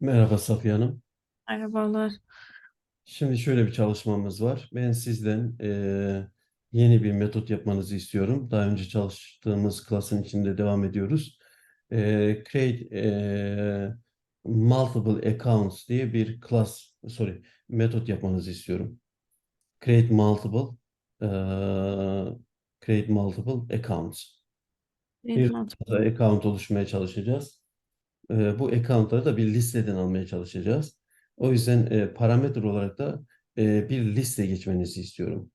Merhaba Safiye Hanım. Merhabalar. Şimdi şöyle bir çalışmamız var. Ben sizden eee, yeni bir metot yapmanızı istiyorum. Daha önce çalıştığımız klasın içinde devam ediyoruz. Eee, create eee, multiple accounts diye bir class, sorry, metot yapmanızı istiyorum. Create multiple eee, create multiple accounts. Bir fazla account oluşmaya çalışacağız. E, bu accountları da bir listeden almaya çalışacağız. O yüzden e, parametre olarak da e, bir liste geçmenizi istiyorum.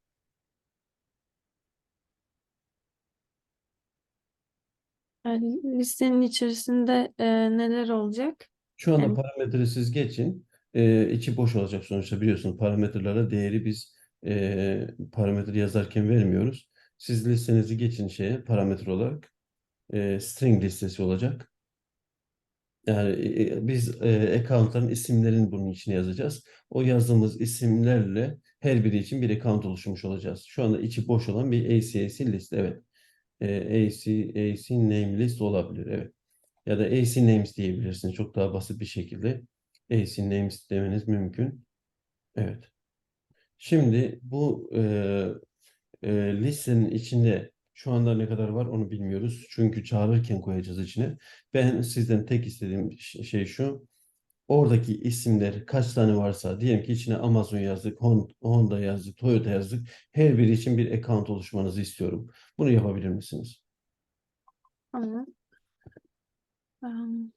Yani listenin içerisinde e, neler olacak? Şu anda Yani- parametresiz geçin. E, içi boş olacak sonuçta biliyorsunuz parametrelere değeri biz e, parametre yazarken vermiyoruz. Siz listenizi geçin şeye parametre olarak. E, string listesi olacak. Yani e, biz e, accountların isimlerini bunun içine yazacağız. O yazdığımız isimlerle her biri için bir account oluşturmuş olacağız. Şu anda içi boş olan bir ACAC liste. Evet. E, AC, AC name list olabilir. Evet. Ya da AC names diyebilirsiniz. Çok daha basit bir şekilde AC names demeniz mümkün. Evet. Şimdi bu e, e, listenin içinde şu anda ne kadar var onu bilmiyoruz. Çünkü çağırırken koyacağız içine. Ben sizden tek istediğim şey şu. Oradaki isimler kaç tane varsa diyelim ki içine Amazon yazdık, Hon- Honda yazdık, Toyota yazdık. Her biri için bir account oluşmanızı istiyorum. Bunu yapabilir misiniz? Tamam. Em,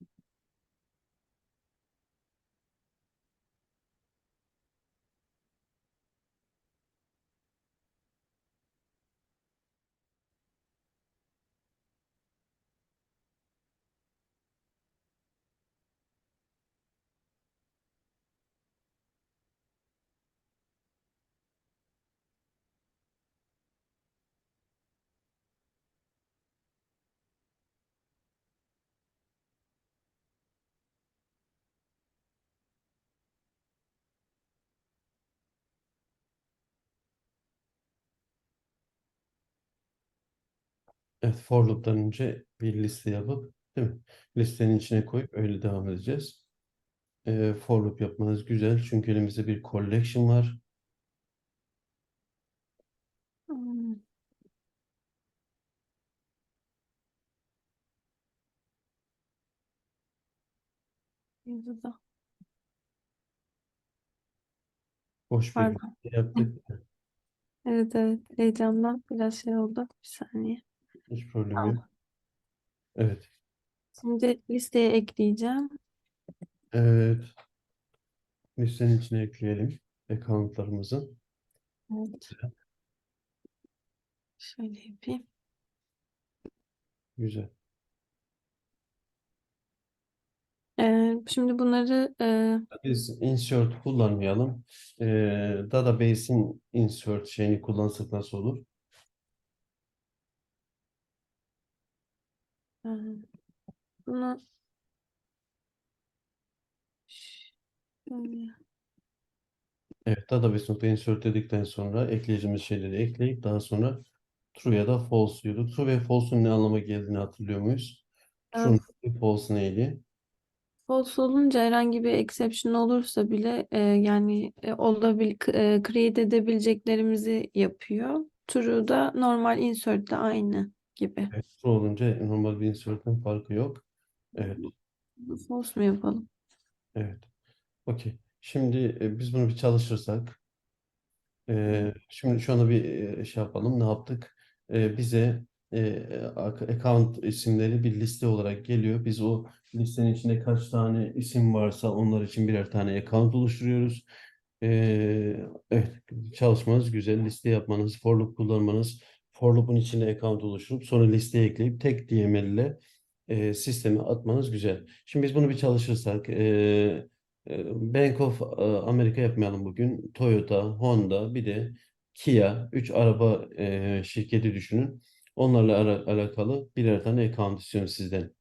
Evet, for loop'tan önce bir liste yapıp, değil mi? Listenin içine koyup öyle devam edeceğiz. Ee, for loop yapmanız güzel çünkü elimizde bir collection var. em, yazıda. Boş bir Pardon. liste yaptık. Evet evet. Heyecandan biraz şey oldu. Bir saniye. Hiç problem yok. Evet. Şimdi listeye ekleyeceğim. Evet. Listenin içine ekleyelim accountlarımızı. Evet. Şöyle yapayım. Güzel. Ee, şimdi bunları e, Biz insert kullanmayalım. Ee, database'in insert şeyini kullansak nasıl olur? E, bunu şöyle Evet, database.insert dedikten sonra ekleyeceğimiz şeyleri ekleyip daha sonra true ya da false diyorduk. True ve false'un ne anlama geldiğini hatırlıyor muyuz? True neydi, false neydi? False olunca herhangi bir exception olursa bile e, yani e, olabil e, create edebileceklerimizi yapıyor. True da normal insert de aynı gibi. Evet, true olunca normal bir insert'ten farkı yok. Evet, False mu yapalım? evet. Okey. Şimdi e, biz bunu bir çalışırsak e, şimdi şu anda bir e, şey yapalım. Ne yaptık? E, bize e, account isimleri bir liste olarak geliyor. Biz o listenin içinde kaç tane isim varsa onlar için birer tane account oluşturuyoruz. E, evet, çalışmanız güzel. Liste yapmanız, for loop kullanmanız, for loop'un içine account oluşturup sonra listeye ekleyip tek DML ile e, sisteme atmanız güzel. Şimdi biz bunu bir çalışırsak e, e, Bank of e, America yapmayalım bugün. Toyota, Honda, bir de Kia, 3 araba e, şirketi düşünün. Onlarla alakalı birer tane account istiyorum sizden.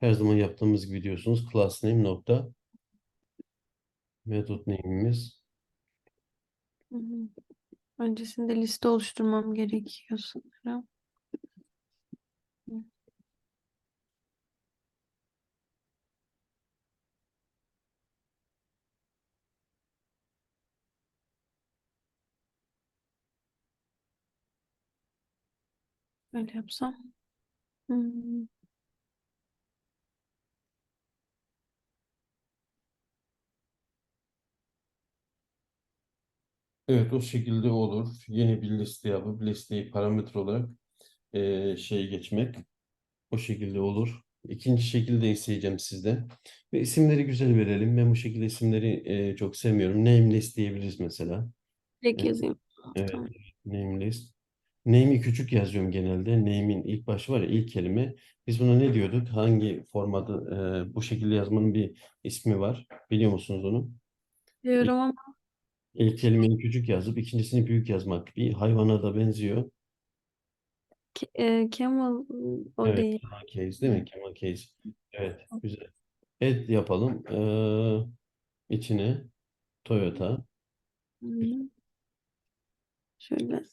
Her zaman yaptığımız gibi diyorsunuz. Class name nokta method name'imiz. Öncesinde liste oluşturmam gerekiyor sanırım. Öyle yapsam. Hmm. Evet o şekilde olur. Yeni bir liste yapıp listeyi parametre olarak eee şey geçmek. O şekilde olur. İkinci şekilde isteyeceğim sizden. Ve isimleri güzel verelim. Ben bu şekilde isimleri eee, çok sevmiyorum. Name list diyebiliriz mesela. Direkt Evet, yazayım. evet. Tamam. Name list. Name'i küçük yazıyorum genelde. Name'in ilk başı var ya ilk kelime. Biz buna ne diyorduk? Hangi formatı eee, bu şekilde yazmanın bir ismi var. Biliyor musunuz onu? Diyorum ama İlk kelimeyi küçük yazıp ikincisini büyük yazmak. Bir hayvana da benziyor. ke- e, camel o Evet, değil. camel case değil mi? Camel case. Evet, güzel. Et yapalım. Ee, içine Toyota. Hmm. Şöyle.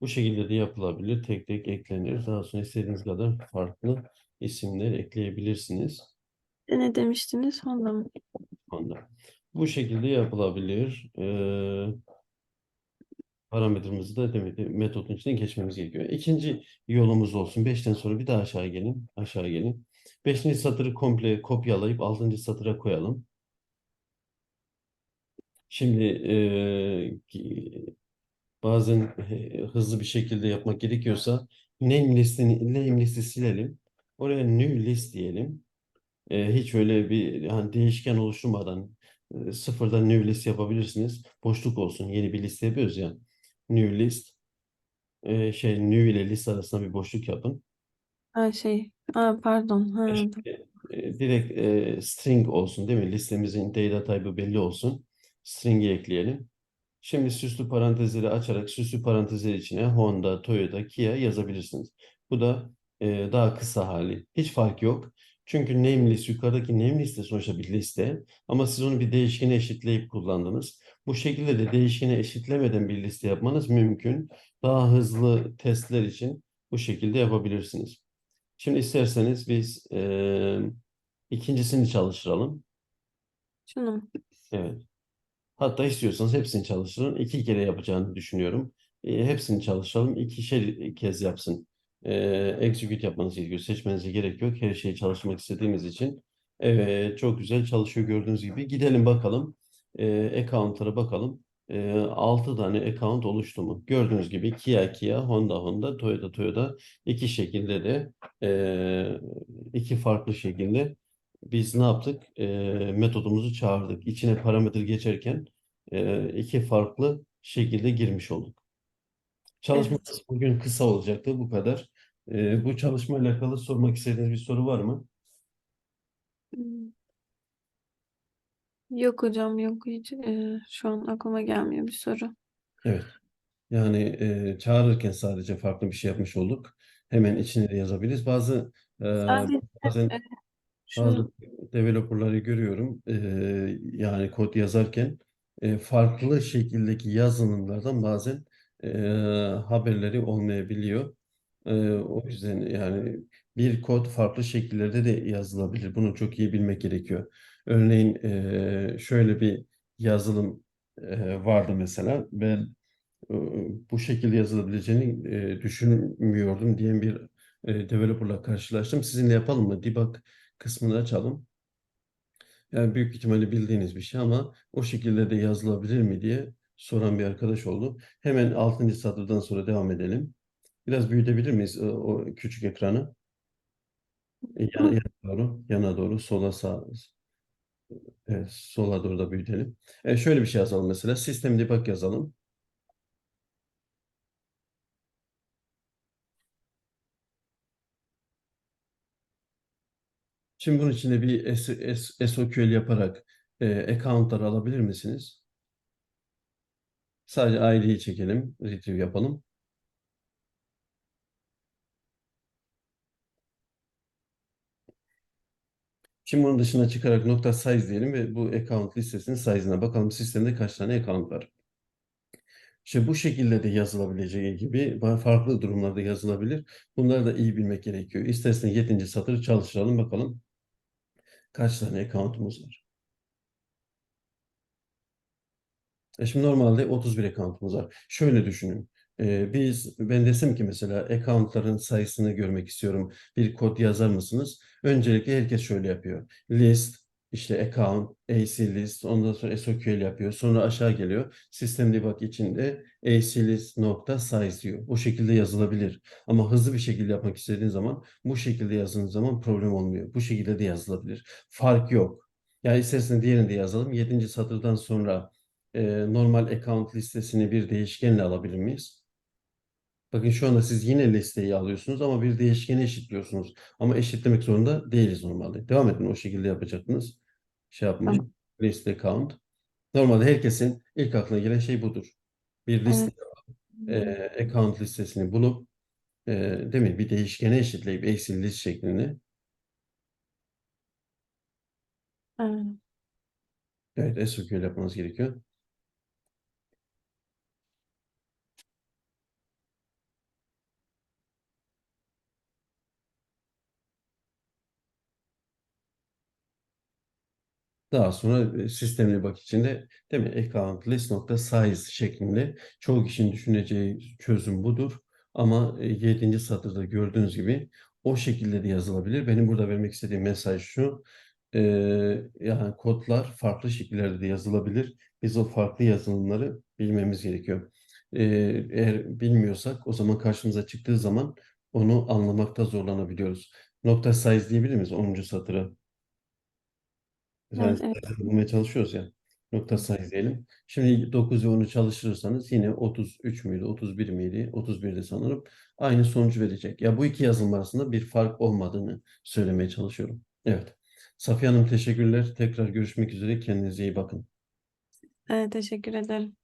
Bu şekilde de yapılabilir. Tek tek eklenir. Daha sonra istediğiniz kadar farklı isimler ekleyebilirsiniz. Ne demiştiniz? Honda mı? Onda. Bu şekilde yapılabilir. Ee, parametremizi de demek ki metodun içinden geçmemiz gerekiyor. İkinci yolumuz olsun. Beşten sonra bir daha aşağı gelin. Aşağı gelin. Beşinci satırı komple kopyalayıp altıncı satıra koyalım. Şimdi ki- bazen e, hızlı bir şekilde yapmak gerekiyorsa name listini name listi silelim. Oraya new list diyelim. E, hiç öyle bir hani değişken oluşturmadan e, sıfırdan new list yapabilirsiniz. Boşluk olsun. Yeni bir liste yapıyoruz ya. New list. E, şey new ile list arasında bir boşluk yapın. Ha şey. Ha, pardon. Ha, e, direkt e, string olsun değil mi? Listemizin data type'ı belli olsun. String'i ekleyelim. Şimdi süslü parantezleri açarak süslü parantezler içine Honda, Toyota, Kia yazabilirsiniz. Bu da e, daha kısa hali. Hiç fark yok. Çünkü name list yukarıdaki name liste sonuçta bir liste. Ama siz onu bir değişkene eşitleyip kullandınız. Bu şekilde de değişkene eşitlemeden bir liste yapmanız mümkün. Daha hızlı testler için bu şekilde yapabilirsiniz. Şimdi isterseniz biz e, ikincisini çalıştıralım. Şunu? Evet. Hatta istiyorsanız hepsini çalıştırın. İki kere yapacağını düşünüyorum. E, hepsini çalıştıralım. İkişer kez yapsın. E, execute yapmanız gerekiyor. Seçmenize gerek yok. Her şeyi çalışmak istediğimiz için. Evet, çok güzel çalışıyor gördüğünüz gibi. Gidelim bakalım. E, account'lara bakalım. E, 6 tane account oluştu mu? Gördüğünüz gibi Kia Kia, Honda Honda, Toyota Toyota iki şekilde de e, iki farklı şekilde biz ne yaptık? E, metodumuzu çağırdık. İçine parametre geçerken e, iki farklı şekilde girmiş olduk. Çalışmamız Evet. bugün kısa olacaktı. Bu kadar. E, bu çalışmayla alakalı sormak istediğiniz bir soru var mı? Hmm. Yok hocam yok hiç. e, şu an aklıma gelmiyor bir soru. Evet. Yani e, çağırırken sadece farklı bir şey yapmış olduk. Hemen içine de yazabiliriz. Bazı e, Sadece bazen e, Bazı developerları görüyorum. Eee, yani kod yazarken eee, farklı şekildeki yazılımlardan bazen eee, haberleri olmayabiliyor. Eee, o yüzden yani bir kod farklı şekillerde de yazılabilir. Bunu çok iyi bilmek gerekiyor. Örneğin eee, şöyle bir yazılım eee, vardı mesela. Ben eee, bu şekilde yazılabileceğini eee, düşünmüyordum diyen bir eee, developerla karşılaştım. Sizinle yapalım mı? Debug kısmını açalım. Yani büyük ihtimalle bildiğiniz bir şey ama o şekilde de yazılabilir mi diye soran bir arkadaş oldu. Hemen 6. satırdan sonra devam edelim. Biraz büyütebilir miyiz o, o küçük ekranı? Yana, yana doğru, yana doğru, sola sağ, evet, sola doğru da büyütelim. E, şöyle bir şey yazalım mesela. System debug yazalım. Şimdi bunun içinde bir SQL yaparak e, account'ları alabilir misiniz? Sadece ID'yi çekelim, retrieve yapalım. Şimdi bunun dışına çıkarak nokta size diyelim ve bu account listesinin size'ına bakalım sistemde kaç tane account var. İşte bu şekilde de yazılabileceği gibi farklı durumlarda yazılabilir. Bunları da iyi bilmek gerekiyor. İsterseniz 7. satırı çalıştıralım bakalım kaç tane account'umuz var. E şimdi normalde 31 account'umuz var. Şöyle düşünün. Ee, biz ben desem ki mesela accountların sayısını görmek istiyorum. Bir kod yazar mısınız? Öncelikle herkes şöyle yapıyor. List, işte account, AC list, ondan sonra SQL yapıyor. Sonra aşağı geliyor. System debug içinde AC list nokta size diyor. O şekilde yazılabilir. Ama hızlı bir şekilde yapmak istediğin zaman bu şekilde yazdığınız zaman problem olmuyor. Bu şekilde de yazılabilir. Fark yok. Yani isterseniz diğerini de yazalım. 7. satırdan sonra e, normal account listesini bir değişkenle alabilir miyiz? Bakın şu anda siz yine listeyi alıyorsunuz ama bir değişkeni eşitliyorsunuz. Ama eşitlemek zorunda değiliz normalde. Devam edin o şekilde yapacaktınız. Şey yapmayın. Liste count. Normalde herkesin ilk aklına gelen şey budur. Bir liste e, account listesini bulup e, değil mi? Bir değişkene eşitleyip eksi list şeklinde. Evet. Evet SQL yapmanız gerekiyor. Daha sonra e, sistemli bak içinde değil mi? Account list nokta size şeklinde çoğu kişinin düşüneceği çözüm budur. Ama 7. satırda gördüğünüz gibi o şekilde de yazılabilir. Benim burada vermek istediğim mesaj şu. e, yani kodlar farklı şekillerde de yazılabilir. Biz o farklı yazılımları bilmemiz gerekiyor. E, eğer bilmiyorsak o zaman karşımıza çıktığı zaman onu anlamakta zorlanabiliyoruz. Nokta size diyebilir miyiz 10. satıra? Yani Evet, bulmaya çalışıyoruz ya. Nokta sayı diyelim. Şimdi 9 ve 10'u çalıştırırsanız yine 33 müydü, 31 miydi? 31'de sanırım. Aynı sonucu verecek. Ya bu iki yazılım arasında bir fark olmadığını söylemeye çalışıyorum. Evet. Safiye Hanım teşekkürler. Tekrar görüşmek üzere. Kendinize iyi bakın. Evet, teşekkür ederim.